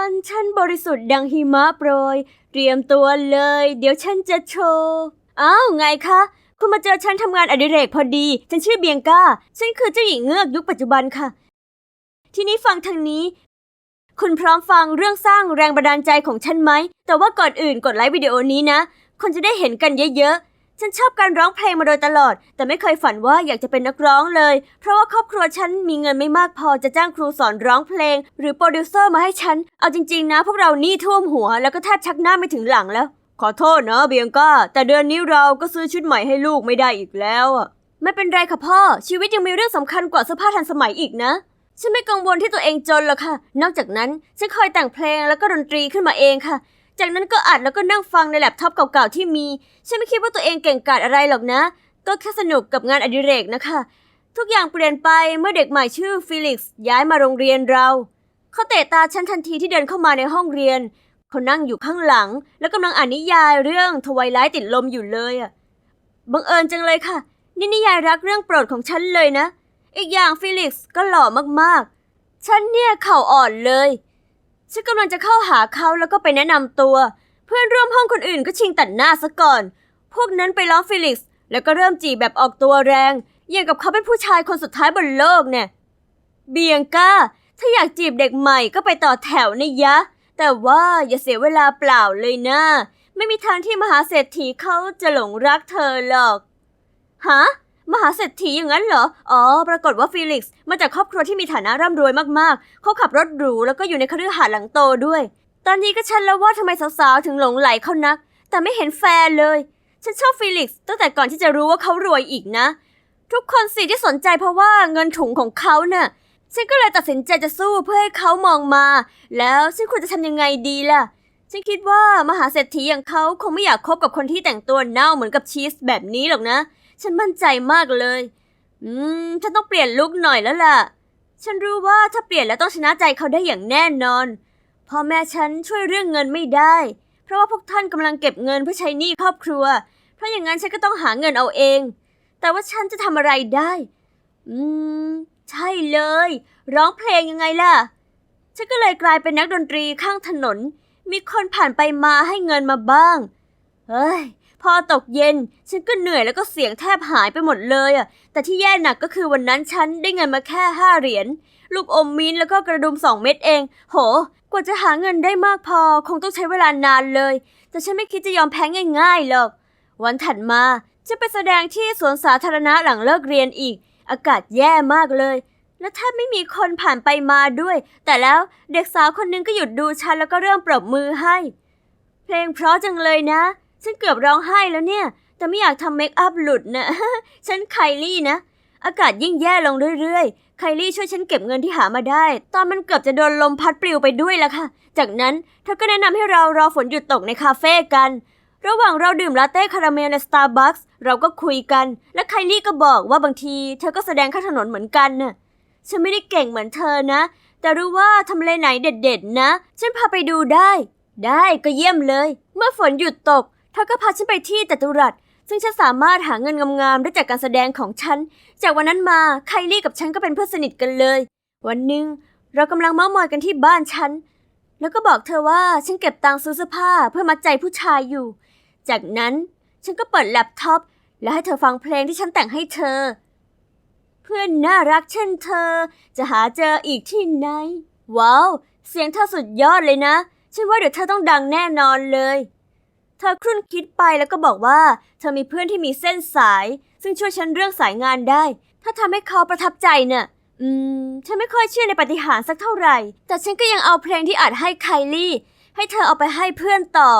วันฉันบริสุทธิ์ดังหิมะโปรย เตรียมตัวเลย เดี๋ยวฉันจะโชว์อ้าวไงคะ คุณมาเจอฉันทำงานอดิเรกพอดี ฉันชื่อเบียงก้า ฉันคือเจ้าหญิงเงือกยุคปัจจุบันค่ะ ทีนี้ฟังทางนี้ คุณพร้อมฟังเรื่องสร้างแรงบันดาลใจของฉันไหม แต่ว่าก่อนอื่นกดไลค์วิดีโอนี้นะ คนจะได้เห็นกันเยอะๆ ฉันชอบการร้องเพลงมาโดยตลอด แต่ไม่เคยฝันว่าอยากจะเป็นนักร้องเลย เพราะว่าครอบครัวฉันมีเงินไม่มากพอจะจ้างครูสอนร้องเพลง หรือโปรดิวเซอร์มาให้ฉัน เอาจริงๆนะ พวกเรานี่ท่วมหัว แล้วก็แทบชักหน้าไม่ถึงหลังแล้ว ขอโทษนะเบียงก้า แต่เดือนนี้เราก็ซื้อชุดใหม่ให้ลูกไม่ได้อีกแล้วอะไม่เป็นไรค่ะพ่อ ชีวิตยังมีเรื่องสำคัญกว่าเสื้อผ้าทันสมัยอีกนะฉันไม่กังวลที่ตัวเองจนหรอกค่ะ นอกจากนั้นฉันคอยแต่งเพลงแล้วก็ดนตรีขึ้นมาเองค่ะ จากนั้นก็อัดแล้วก็นั่งฟังในแล็ปท็อปเก่าๆที่มี ฉันไม่คิดว่าตัวเองเก่งกาจอะไรหรอกนะ ก็แค่สนุกกับงานอดิเรกนะคะ ทุกอย่างเปลี่ยนไปเมื่อเด็กใหม่ชื่อฟิลิกซ์ย้ายมาโรงเรียนเรา เขาเตะตาฉันทันทีที่เดินเข้ามาในห้องเรียน เขานั่งอยู่ข้างหลัง แล้วกำลังอ่านนิยายเรื่องทวายไลท์ติดลมอยู่เลยอะบังเอิญจังเลยค่ะ นี่นิยายรักเรื่องโปรดของฉันเลยนะ อีกอย่างฟิลิกซ์ก็หล่อมากๆ ฉันเนี่ยเข่าอ่อนเลย ฉันกำลังจะเข้าหาเขาแล้วก็ไปแนะนำตัว เพื่อนร่วมห้องคนอื่นก็ชิงตัดหน้าซะก่อน พวกนั้นไปล้อมฟิลิกซ์แล้วก็เริ่มจีบแบบออกตัวแรงอย่างกับเขาเป็นผู้ชายคนสุดท้ายบนโลกเนี่ย เบียงก้า ถ้าอยากจีบเด็กใหม่ก็ไปต่อแถวนะยะ แต่ว่าอย่าเสียเวลาเปล่าเลยนะ ไม่มีทางที่มหาเศรษฐีเขาจะหลงรักเธอหรอก ฮะ มหาเศรษฐีอย่างนั้นเหรอ อ๋อ ปรากฏว่าฟิลิกซ์มาจากครอบครัวที่มีฐานะร่ำรวยมากๆ เขาขับรถหรูแล้วก็อยู่ในคฤหาสน์หลังโตด้วย ตอนนี้ก็ฉันแล้วว่าทำไมสาวๆ ถึงหลงไหลเขานัก แต่ไม่เห็นแฟนเลย ฉันชอบฟิลิกซ์ตั้งแต่ก่อนที่จะรู้ว่าเขารวยอีกนะ ทุกคนสิที่สนใจเพราะว่าเงินถุงของเขาเน่ะ ฉันก็เลยตัดสินใจจะสู้เพื่อให้เขามองมา แล้วฉันควรจะทำยังไงดีล่ะ ฉันคิดว่ามหาเศรษฐีอย่างเขาคงไม่อยากคบกับคนที่แต่งตัวเน่าเหมือนกับชีสแบบนี้หรอกนะ ฉันมั่นใจมากเลย อืม ฉันต้องเปลี่ยนลุคหน่อยแล้วล่ะ ฉันรู้ว่าถ้าเปลี่ยนแล้วต้องชนะใจเขาได้อย่างแน่นอน พ่อแม่ฉันช่วยเรื่องเงินไม่ได้ เพราะว่าพวกท่านกำลังเก็บเงินเพื่อใช้หนี้ครอบครัว เพราะอย่างนั้นฉันก็ต้องหาเงินเอาเอง แต่ว่าฉันจะทำอะไรได้ อืม ใช่เลย ร้องเพลงยังไงล่ะ ฉันก็เลยกลายเป็นนักดนตรีข้างถนน มีคนผ่านไปมาให้เงินมาบ้าง เฮ้ย พอตกเย็น ฉันก็เหนื่อยแล้วก็เสียงแทบหายไปหมดเลยอะ แต่ที่แย่หนักก็คือวันนั้นฉันได้เงินมาแค่ห้าเหรียญ ลูกอมมิ้นแล้วก็กระดุมสองเม็ดเอง โห กว่าจะหาเงินได้มากพอ คงต้องใช้เวลานานเลย แต่ฉันไม่คิดจะยอมแพ้ง่ายๆหรอก วันถัดมาจะไปแสดงที่สวนสาธารณะหลังเลิกเรียนอีก อากาศแย่มากเลย และแทบไม่มีคนผ่านไปมาด้วย แต่แล้วเด็กสาวคนหนึงก็หยุดดูฉันแล้วก็เริ่มปรบมือให้ เพลงเพราะจังเลยนะ ฉันเกือบร้องไห้แล้วเนี่ย แต่ไม่อยากทำเมคอัพหลุดนะ ฉันไคลี่นะ อากาศยิ่งแย่ลงเรื่อยๆ ไคลี่ช่วยฉันเก็บเงินที่หามาได้ ตอนมันเกือบจะโดนลมพัดปลิวไปด้วยละค่ะ จากนั้นเธอก็แนะนำให้เรารอฝนหยุดตกในคาเฟ่กัน ระหว่างเราดื่มลาเต้คาราเมลในสตาร์บัคส์เราก็คุยกัน และไคลี่ก็บอกว่าบางทีเธอก็แสดงข้างถนนเหมือนกันน่ะ ฉันไม่ได้เก่งเหมือนเธอนะ แต่รู้ว่าทำเลไหนเด็ด ๆ นะ ฉันพาไปดูได้ ได้ก็เยี่ยมเลย เมื่อฝนหยุดตก เธอก็พาฉันไปที่จัตุรัส ซึ่งฉันสามารถหาเงินงามๆได้จากการแสดงของฉัน จากวันนั้นมาไคลี่กับฉันก็เป็นเพื่อนสนิทกันเลย วันหนึ่งเรากำลังเมามอยกันที่บ้านฉัน แล้วก็บอกเธอว่าฉันเก็บตังค์ซื้อเสื้อผ้าเพื่อมัดใจผู้ชายอยู่ จากนั้นฉันก็เปิดแล็ปท็อปและให้เธอฟังเพลงที่ฉันแต่งให้เธอ เพื่อนน่ารักเช่นเธอ จะหาเจออีกที่ไหน ว้าว เสียงเธอสุดยอดเลยนะ ฉันว่าเดี๋ยวเธอต้องดังแน่นอนเลย เธอครุ่นคิดไปแล้วก็บอกว่า เธอมีเพื่อนที่มีเส้นสาย ซึ่งช่วยฉันเรื่องสายงานได้ ถ้าทำให้เขาประทับใจเน่ะอืม ฉันไม่ค่อยเชื่อในปฏิหารสักเท่าไหร่ แต่ฉันก็ยังเอาเพลงที่อัดให้ไคลี่ ให้เธอเอาไปให้เพื่อนต่อ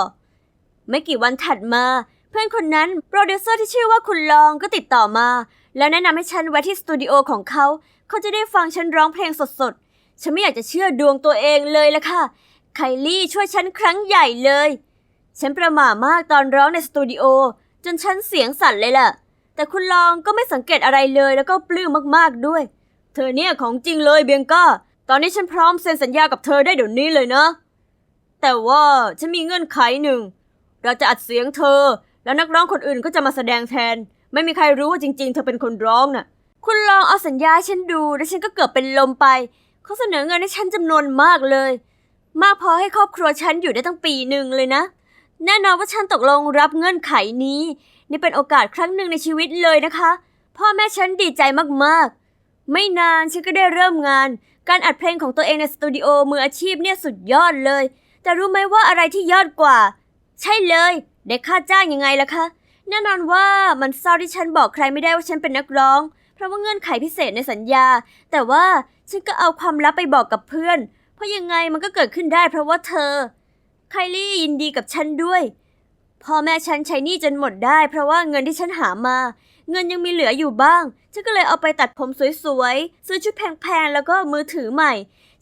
ไม่กี่วันถัดมา เพื่อนคนนั้นโปรดิวเซอร์ที่ชื่อว่าคุณลองก็ติดต่อมา แล้วแนะนำให้ฉันแวะที่สตูดิโอของเขา เขาจะได้ฟังฉันร้องเพลงสดๆ ฉันไม่อยากจะเชื่อดวงตัวเองเลยละค่ะ ไคลี่ช่วยฉันครั้งใหญ่เลย ฉันประหม่ามากตอนร้องในสตูดิโอ จนฉันเสียงสั่นเลยล่ะ แต่คุณลองก็ไม่สังเกตอะไรเลยแล้วก็ปลื้มมากๆด้วย เธอเนี่ยของจริงเลยเบียงก้า ตอนนี้ฉันพร้อมเซ็นสัญญากับเธอได้เดี๋ยวนี้เลยนะ แต่ว่าฉันมีเงื่อนไขหนึ่ง เราจะอัดเสียงเธอ แล้วนักร้องคนอื่นก็จะมาแสดงแทน ไม่มีใครรู้ว่าจริง ๆ เธอเป็นคนร้องน่ะ คุณลองเอาสัญญาฉันดูแล้วฉันก็เกือบเป็นลมไป เขาเสนอเงินให้ฉันจำนวนมากเลย มากพอให้ครอบครัวฉันอยู่ได้ตั้งปีหนึ่งเลยนะ แน่นอนว่าฉันตกลงรับเงื่อนไขนี้ นี่เป็นโอกาสครั้งหนึ่งในชีวิตเลยนะคะ พ่อแม่ฉันดีใจมากๆ ไม่นานฉันก็ได้เริ่มงาน การอัดเพลงของตัวเองในสตูดิโอมืออาชีพเนี่ยสุดยอดเลย แต่รู้ไหมว่าอะไรที่ยอดกว่า ใช่เลยได้ค่าจ้างยังไงล่ะคะแน่นอนว่ามันเศร้าที่ฉันบอกใครไม่ได้ว่าฉันเป็นนักร้อง เพราะว่าเงื่อนไขพิเศษในสัญญา แต่ว่าฉันก็เอาความลับไปบอกกับเพื่อน เพราะยังไงมันก็เกิดขึ้นได้เพราะว่าเธอ ไคลี่ยินดีกับฉันด้วยพ่อแม่ฉันใช้หนี้จนหมดได้ เพราะว่าเงินที่ฉันหามา เงินยังมีเหลืออยู่บ้าง ฉันก็เลยเอาไปตัดผมสวยๆ ซื้อชุดแพงๆ แล้วก็มือถือใหม่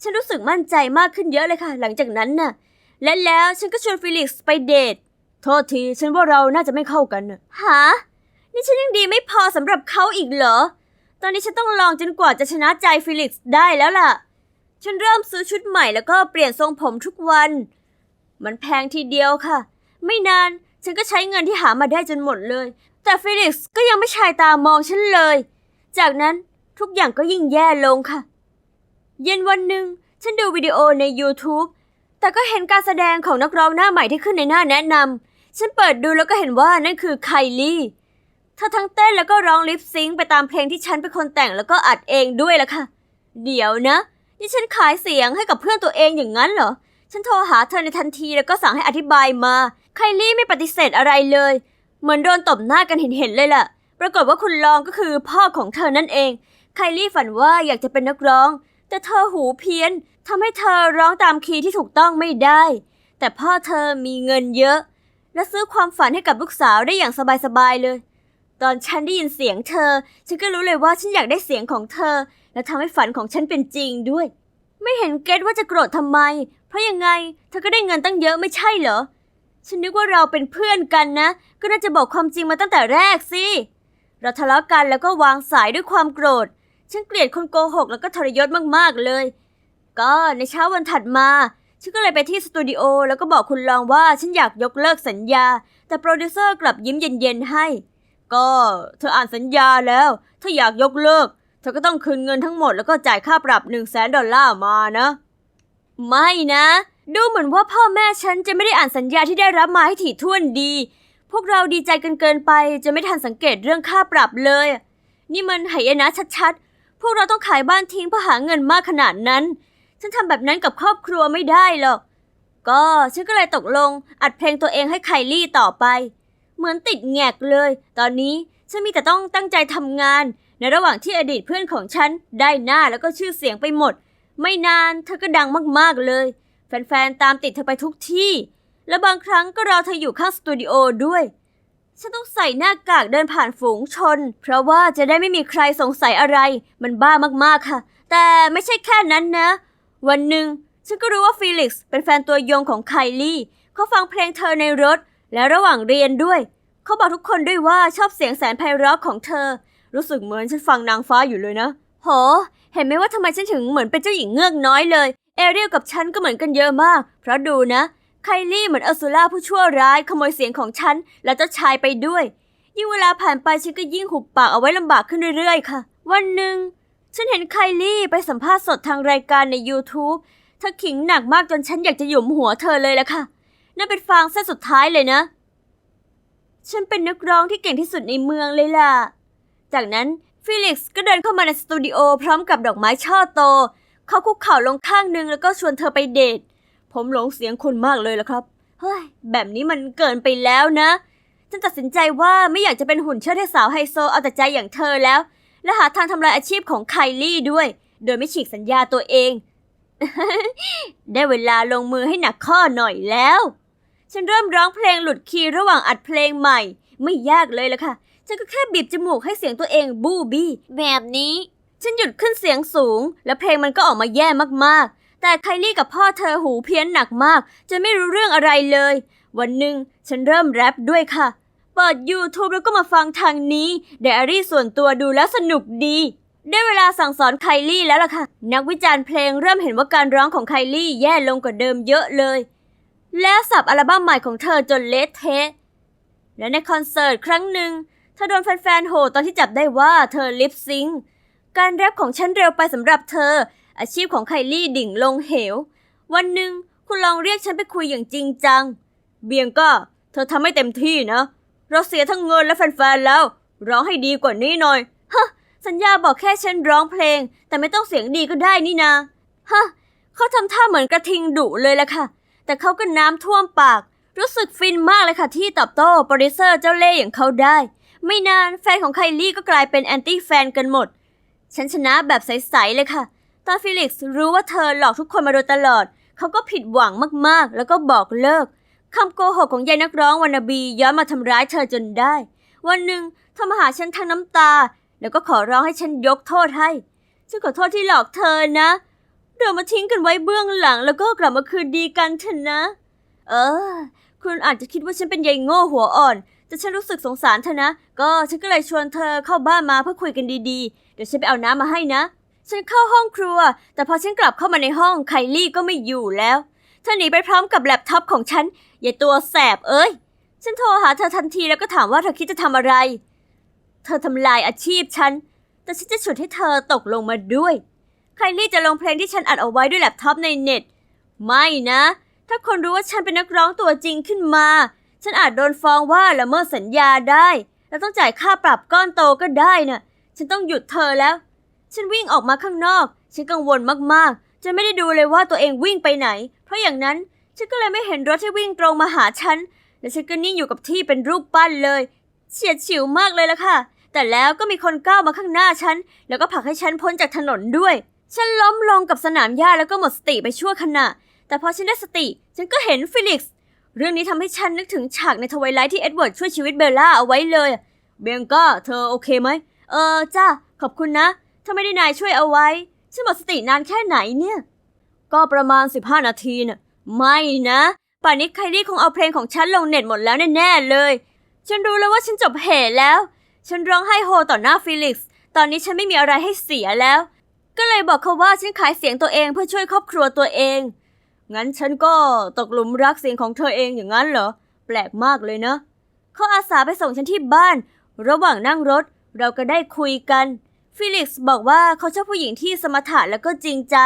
ฉันรู้สึกมั่นใจมากขึ้นเยอะเลยค่ะ หลังจากนั้นน่ะ และแล้วฉันก็ชวนฟิลิกซ์ไปเดท โทษที ฉันว่าเราน่าจะไม่เข้ากันน่ะหานี่ฉันยังดีไม่พอสำหรับเขาอีกเหรอ ตอนนี้ฉันต้องลองจนกว่าจะชนะใจฟิลิกซ์ได้แล้วล่ะ ฉันเริ่มซื้อชุดใหม่แล้วก็เปลี่ยนทรงผมทุกวัน มันแพงทีเดียวค่ะ ไม่นานฉันก็ใช้เงินที่หามาได้จนหมดเลย แต่ฟิลิกซ์ก็ยังไม่ชายตามองฉันเลย จากนั้นทุกอย่างก็ยิ่งแย่ลงค่ะ เย็นวันหนึ่งฉันดูวิดีโอใน YouTube แต่ก็เห็นการแสดงของนักร้องหน้าใหม่ที่ขึ้นในหน้าแนะนำฉันเปิดดูแล้วก็เห็นว่านั่นคือไคลี่เธอทั้งเต้นแล้วก็ร้องลิปซิงค์ไปตามเพลงที่ฉันเป็นคนแต่งแล้วก็อัดเองด้วยล่ะค่ะ เดี๋ยวนะ นี่ฉันขายเสียงให้กับเพื่อนตัวเองอย่างนั้นเหรอ ฉันโทรหาเธอในทันทีแล้วก็สั่งให้อธิบายมา ไคลี่ไม่ปฏิเสธอะไรเลย เหมือนโดนตบหน้ากันเห็นๆเลยล่ะ ปรากฏว่าคุณรองก็คือพ่อของเธอนั่นเอง ไคลี่ฝันว่าอยากจะเป็นนักร้อง แต่เธอหูเพี้ยนทำให้เธอร้องตามคีย์ที่ถูกต้องไม่ได้ แต่พ่อเธอมีเงินเยอะ และซื้อความฝันให้กับลูกสาวได้อย่างสบายๆเลย ตอนฉันได้ยินเสียงเธอ ฉันก็รู้เลยว่าฉันอยากได้เสียงของเธอ และทำให้ฝันของฉันเป็นจริงด้วย ไม่เห็นเก็ตว่าจะโกรธทำไม เพราะยังไงเธอก็ได้เงินตั้งเยอะไม่ใช่เหรอ ฉันนึกว่าเราเป็นเพื่อนกันนะ ก็น่าจะบอกความจริงมาตั้งแต่แรกสิ เราทะเลาะกันแล้วก็วางสายด้วยความโกรธ ฉันเกลียดคนโกหกแล้วก็ทรยศมากๆเลย ก็ในเช้าวันถัดมา ฉันก็เลยไปที่สตูดิโอแล้วก็บอกคุณรองว่าฉันอยากยกเลิกสัญญา แต่โปรดิวเซอร์กลับยิ้มเย็นๆให้ ก็เธออ่านสัญญาแล้ว ถ้าอยากยกเลิก เธอก็ต้องคืนเงินทั้งหมดแล้วก็จ่ายค่าปรับหนึ่งแสนดอลลาร์มานะ ไม่นะ ดูเหมือนว่าพ่อแม่ฉันจะไม่ได้อ่านสัญญาที่ได้รับมาให้ถี่ถ้วนดี พวกเราดีใจกันเกินไปจะไม่ทันสังเกตเรื่องค่าปรับเลย นี่มันไหยนะชัดๆ พวกเราต้องขายบ้านทิ้งเพื่อหาเงินมากขนาดนั้น ฉันทำแบบนั้นกับครอบครัวไม่ได้หรอก ก็ฉันก็เลยตกลงอัดเพลงตัวเองให้ไคลี่ต่อไป เหมือนติดแงกเลย ตอนนี้ฉันมีแต่ต้องตั้งใจทำงาน ในระหว่างที่อดีตเพื่อนของฉันได้หน้าแล้วก็ชื่อเสียงไปหมด ไม่นานเธอก็ดังมากๆเลย แฟนๆ ตามติดเธอไปทุกที่ และบางครั้งก็รอเธออยู่ข้างสตูดิโอด้วย ฉันต้องใส่หน้ากากเดินผ่านฝูงชน เพราะว่าจะได้ไม่มีใครสงสัยอะไร มันบ้ามากๆค่ะ แต่ไม่ใช่แค่นั้นนะ วันหนึ่งฉันก็รู้ว่าฟีลิกซ์เป็นแฟนตัวยงของไคลี่เขาฟังเพลงเธอในรถ และระหว่างเรียนด้วย เขาบอกทุกคนด้วยว่าชอบเสียงแสนไพเราะของเธอ รู้สึกเหมือนฉันฟังนางฟ้าอยู่เลยนะโห เห็นไหมว่าทำไมฉันถึงเหมือนเป็นเจ้าหญิงเงือกน้อยเลย เอเรียลกับฉันก็เหมือนกันเยอะมาก เพราะดูนะ ไคลี่เหมือนอ r ซูล่าผู้ชั่วร้ายขโมยเสียงของฉัน และเจ้าชายไปด้วย ยิ่งเวลาผ่านไปฉันก็ยิ่งหุบปากเอาไว้ลำบากขึ้นเรื่อยๆ ค่ะ วันหนึ่งฉันเห็นไคลี่ไปสัมภาษณ์สดทางรายการใน YouTube เธอขิงหนักมากจนฉันอยากจะหยุมหัวเธอเลยละค่ะ นั่นเป็นฟางเส้นสุดท้ายเลยนะ ฉันเป็นนักร้องที่เก่งที่สุดในเมืองเลยล่ะ จากนั้น ฟิลิกซ์ก็เดินเข้ามาในสตูดิโอพร้อมกับดอกไม้ช่อโต เขาคุกเข่าลงข้างหนึงแล้วก็ชวนเธอไปเดท ผมหลงเสียงคุณมากเลยละครับ เฮ้ย แบบนี้มันเกินไปแล้วนะฉันตัดสินใจว่าไม่อยากจะเป็นหุ่นเชิดให้สาวไฮโซเอาแต่ใจอย่างเธอแล้ว และหาทางทำลายอาชีพของไคลี่ด้วย โดยไม่ฉีกสัญญาตัวเอง ได้เวลาลงมือให้หนักข้อหน่อยแล้ว ฉันเริ่มร้องเพลงหลุดคีย์ระหว่างอัดเพลงใหม่ ไม่ยากเลยละค่ะ ฉันก็แค่บีบจมูกให้เสียงตัวเองบูบี้แบบนี้ ฉันหยุดขึ้นเสียงสูง และเพลงมันก็ออกมาแย่มากๆ แต่ไคลี่กับพ่อเธอหูเพี้ยนหนักมากจนไม่รู้เรื่องอะไรเลย วันหนึ่งฉันเริ่มแรปด้วยค่ะ เปิด YouTube แล้วก็มาฟังทางนี้ไดอารี่ส่วนตัวดูแล้วสนุกดีได้เวลาสั่งสอนไคลี่แล้วล่ะค่ะ นักวิจารณ์เพลงเริ่มเห็นว่าการร้องของไคลี่แย่ลงกว่าเดิมเยอะเลย และสับอัลบั้มใหม่ของเธอจนเละเทะและในคอนเสิร์ตครั้งหนึ่งเธอโดนแฟนๆโหตอนที่จับได้ว่าเธอลิปซิงค์การแรปของฉันเร็วไปสำหรับเธอ อาชีพของไคลี่ดิ่งลงเหว วันหนึ่งคุณลองเรียกฉันไปคุยอย่างจริงจัง เบียงก้าเธอทำไม่เต็มที่นะ เราเสียทั้งเงินและแฟนๆแล้ว ร้องให้ดีกว่านี้หน่อยฮะสัญญาบอกแค่ฉันร้องเพลง แต่ไม่ต้องเสียงดีก็ได้นี่นาฮะเขาทำท่าเหมือนกระทิงดุเลยละค่ะ แต่เขาก็น้ำท่วมปาก รู้สึกฟินมากเลยค่ะที่ตอบโต้โปรดิวเซอร์เจ้าเล่ห์อย่างเขาได้ ไม่นานแฟนของไคลี่ก็กลายเป็นแอนตี้แฟนกันหมด ฉันชนะแบบใสๆเลยค่ะ ตอนฟิลิกซ์รู้ว่าเธอหลอกทุกคนมาโดยตลอด เขาก็ผิดหวังมากๆ แล้วก็บอกเลิก คำโกหกของยายนักร้องวานาบีย้อนมาทำร้ายเธอจนได้ วันหนึ่งเธอมาหาฉันทั้งน้ำตา แล้วก็ขอร้องให้ฉันยกโทษให้ ฉันขอโทษที่หลอกเธอนะ เรามาทิ้งกันไว้เบื้องหลัง แล้วก็กลับมาคืนดีกันเถอะนะ เออ คุณอาจจะคิดว่าฉันเป็นยายโง่หัวอ่อน แต่ฉันรู้สึกสงสารเธอนะ ก็ฉันก็เลยชวนเธอเข้าบ้านมาเพื่อคุยกันดีๆ เดี๋ยวฉันไปเอาน้ำมาให้นะ ฉันเข้าห้องครัว แต่พอฉันกลับเข้ามาในห้องไคลี่ก็ไม่อยู่แล้ว เธอหนีไปพร้อมกับแล็ปท็อปของฉัน อย่าตัวแสบเอ้ย ฉันโทรหาเธอทันทีแล้วก็ถามว่าเธอคิดจะทำอะไร เธอทำลายอาชีพฉัน แต่ฉันจะฉุดให้เธอตกลงมาด้วย ไคลี่จะลงเพลงที่ฉันอัดเอาไว้ด้วยแล็ปท็อปในเน็ต ไม่นะ ถ้าคนรู้ว่าฉันเป็นนักร้องตัวจริงขึ้นมา ฉันอาจโดนฟ้องว่าละเมิดสัญญาได้ แล้วต้องจ่ายค่าปรับก้อนโตก็ได้น่ะ ฉันต้องหยุดเธอแล้ว ฉันวิ่งออกมาข้างนอก ฉันกังวลมากๆจะไม่ได้ดูเลยว่าตัวเองวิ่งไปไหน เพราะอย่างนั้นฉันก็เลยไม่เห็นรถที่วิ่งตรงมาหาฉัน และฉันก็นิ่งอยู่กับที่เป็นรูปปั้นเลย เฉียดฉิวมากเลยละค่ะ แต่แล้วก็มีคนก้าวมาข้างหน้าฉัน แล้วก็ผลักให้ฉันพ้นจากถนนด้วย ฉันล้มลงกับสนามหญ้าแล้วก็หมดสติไปชั่วขณะ แต่พอฉันได้สติ ฉันก็เห็นฟิลิกซ์ เรื่องนี้ทำให้ฉันนึกถึงฉากในทวายไลท์ที่เอ็ดเวิร์ดช่วยชีวิตเบลล่าเอาไว้เลย เบียงก้าเธอโอเคไหม เออจ้าขอบคุณนะ ถ้าไม่ได้นายช่วยเอาไว้ ฉันหมดสตินานแค่ไหนเนี่ย ก็ประมาณ 15 นาทีน่ะ ไม่นะ ป่านนี้ไคลี่คงเอาเพลงของฉันลงเน็ตหมดแล้วแน่ๆเลย ฉันรู้แล้วว่าฉันจบเหตุแล้ว ฉันร้องไห้โฮต่อหน้าฟิลิกซ์ ตอนนี้ฉันไม่มีอะไรให้เสียแล้ว ก็เลยบอกเขาว่าฉันขายเสียงตัวเองเพื่อช่วยครอบครัวตัวเอง งั้นฉันก็ตกหลุมรักเสียงของเธอเองอย่างนั้นเหรอ แปลกมากเลยนะ เขาอาสาไปส่งฉันที่บ้าน ระหว่างนั่งรถเราก็ได้คุยกัน ฟิลิกซ์บอกว่าเขาชอบผู้หญิงที่สมถะแล้วก็จริงใจ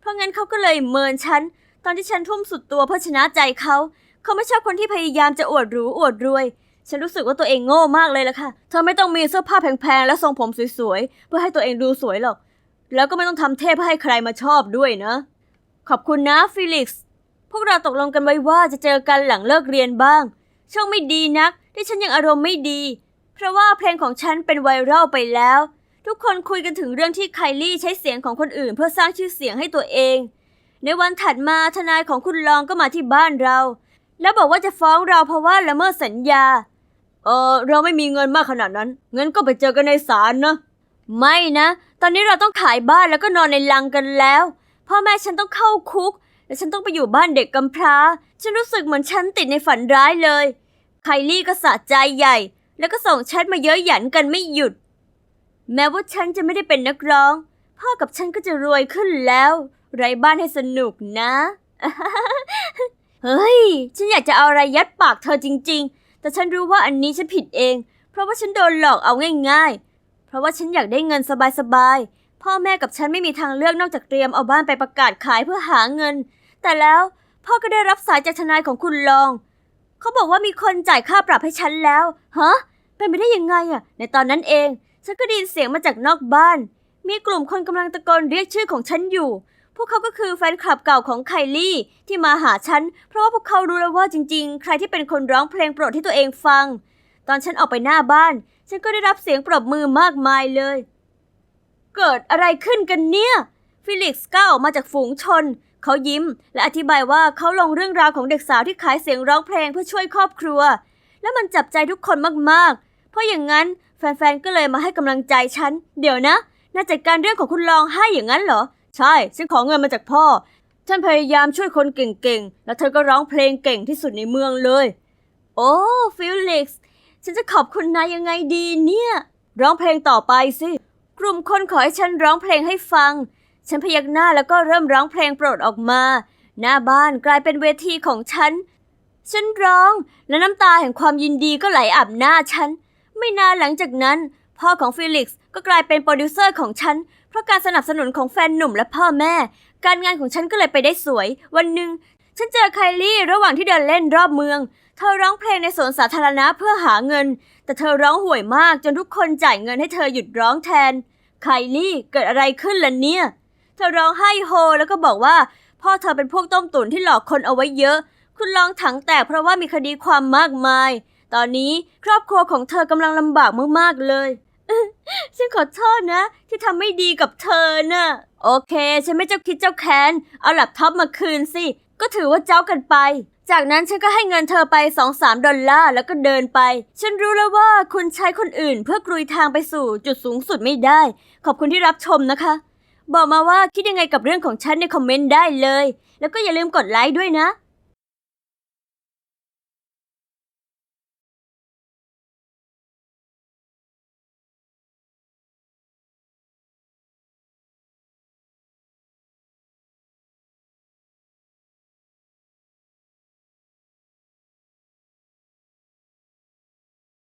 เพราะงั้นเขาก็เลยเมินฉัน ตอนที่ฉันทุ่มสุดตัวเพื่อชนะใจเขา เขาไม่ชอบคนที่พยายามจะอวดหรูอวดรวย ฉันรู้สึกว่าตัวเองโง่มากเลยล่ะค่ะ เธอไม่ต้องมีเสื้อผ้าแพงๆและทรงผมสวยๆ เพื่อให้ตัวเองดูสวยหรอก แล้วก็ไม่ต้องทำเทพเพื่อให้ใครมาชอบด้วยนะ ขอบคุณนะฟิลิกซ์ พวกเราตกลงกันไว้ว่าจะเจอกันหลังเลิกเรียนบ้าง ช่างไม่ดีนักที่ฉันยังอารมณ์ไม่ดี เพราะว่าเพลงของฉันเป็นไวรัลไปแล้ว ทุกคนคุยกันถึงเรื่องที่ไคลี่ใช้เสียงของคนอื่น เพื่อสร้างชื่อเสียงให้ตัวเอง ในวันถัดมาทนายของคุณลองก็มาที่บ้านเรา แล้วบอกว่าจะฟ้องเราเพราะว่าละเมิดสัญญา เออเราไม่มีเงินมากขนาดนั้นงั้นก็ไปเจอกันในศาลนะ ไม่นะ ตอนนี้เราต้องขายบ้านแล้วก็นอนในลังกันแล้ว พ่อแม่ฉันต้องเข้าคุก และฉันต้องไปอยู่บ้านเด็กกำพร้า ฉันรู้สึกเหมือนฉันติดในฝันร้ายเลย ไคลี่ก็สะใจใหญ่ แล้วก็ส่งแชทมาเยอะหยันกันไม่หยุด แม้ว่าฉันจะไม่ได้เป็นนักร้อง พ่อกับฉันก็จะรวยขึ้นแล้ว ไร้บ้านให้สนุกนะ เฮ้ย ฉันอยากจะเอาอะไรยัดปากเธอจริง ๆ แต่ฉันรู้ว่าอันนี้ฉันผิดเอง เพราะว่าฉันโดนหลอกเอาง่าย ๆ เพราะว่าฉันอยากได้เงินสบายๆ พ่อแม่กับฉันไม่มีทางเลือกนอกจากเตรียมเอาบ้านไปประกาศขายเพื่อหาเงิน แต่แล้วพ่อก็ได้รับสายจากทนายของคุณลอง เขาบอกว่ามีคนจ่ายค่าปรับให้ฉันแล้วฮะเป็นไปได้ยังไงอะในตอนนั้นเอง ฉันก็ได้ยินเสียงมาจากนอกบ้าน มีกลุ่มคนกำลังตะโกนเรียกชื่อของฉันอยู่ พวกเขาก็คือแฟนคลับเก่าของไคลี่ที่มาหาฉัน เพราะว่าพวกเขารู้แล้วว่าจริง ๆ ใครที่เป็นคนร้องเพลงโปรดที่ตัวเองฟัง ตอนฉันออกไปหน้าบ้าน ฉันก็ได้รับเสียงปรบมือมากมายเลย เกิดอะไรขึ้นกันเนี่ยฟิลิกซ์ก้าวออกมาจากฝูงชน เขายิ้ม และอธิบายว่าเขาลงเรื่องราวของเด็กสาวที่ขายเสียงร้องเพลงเพื่อช่วยครอบครัว และมันจับใจทุกคนมากๆ เพราะอย่างนั้นแฟนๆ ก็เลยมาให้กำลังใจฉัน เดี๋ยวนะน่าจัดการเรื่องของคุณลองให้อย่างนั้นเหรอ ใช่ ฉันขอเงินมาจากพ่อ ฉันพยายามช่วยคนเก่งๆ แล้วเธอก็ร้องเพลงเก่งที่สุดในเมืองเลย โอ้ฟิลิกซ์ฉันจะขอบคุณนายยังไงดีเนี่ย ร้องเพลงต่อไปสิ กลุ่มคนขอให้ฉันร้องเพลงให้ฟัง ฉันพยักหน้าแล้วก็เริ่มร้องเพลงโปรดออกมา หน้าบ้านกลายเป็นเวทีของฉัน ฉันร้องและน้ำตาแห่งความยินดีก็ไหลอาบหน้าฉัน ไม่นานหลังจากนั้น พ่อของฟิลิกซ์ก็กลายเป็นโปรดิวเซอร์ของฉัน เพราะการสนับสนุนของแฟนหนุ่มและพ่อแม่ การงานของฉันก็เลยไปได้สวย วันหนึ่งฉันเจอไคลี่ระหว่างที่เดินเล่นรอบเมือง เธอร้องเพลงในสวนสาธารณะเพื่อหาเงิน แต่เธอร้องห่วยมากจนทุกคนจ่ายเงินให้เธอหยุดร้องแทน ไคลี่เกิดอะไรขึ้นล่ะเนี่ย เธอร้องไห้โฮแล้วก็บอกว่าพ่อเธอเป็นพวกต้มตุ๋นที่หลอกคนเอาไว้เยอะ คุณลองถังแตกเพราะว่ามีคดีความมากมาย ตอนนี้ครอบครัวของเธอกำลังลำบากมากๆเลยฉันขอโทษนะ ที่ทำไม่ดีกับเธอน่ะ โอเค ฉันไม่เจ้าคิดเจ้าแค้น เอาแล็ปท็อปมาคืนสิ ก็ถือว่าเจ้ากันไป จากนั้นฉันก็ให้เงินเธอไปสองสามดอลลาร์แล้วก็เดินไป ฉันรู้แล้วว่าคุณใช้คนอื่นเพื่อกรุยทางไปสู่จุดสูงสุดไม่ได้ ขอบคุณที่รับชมนะคะ บอกมาว่าคิดยังไงกับเรื่องของฉันในคอมเมนต์ได้เลย แล้วก็อย่าลืมกดไลค์ด้วยนะ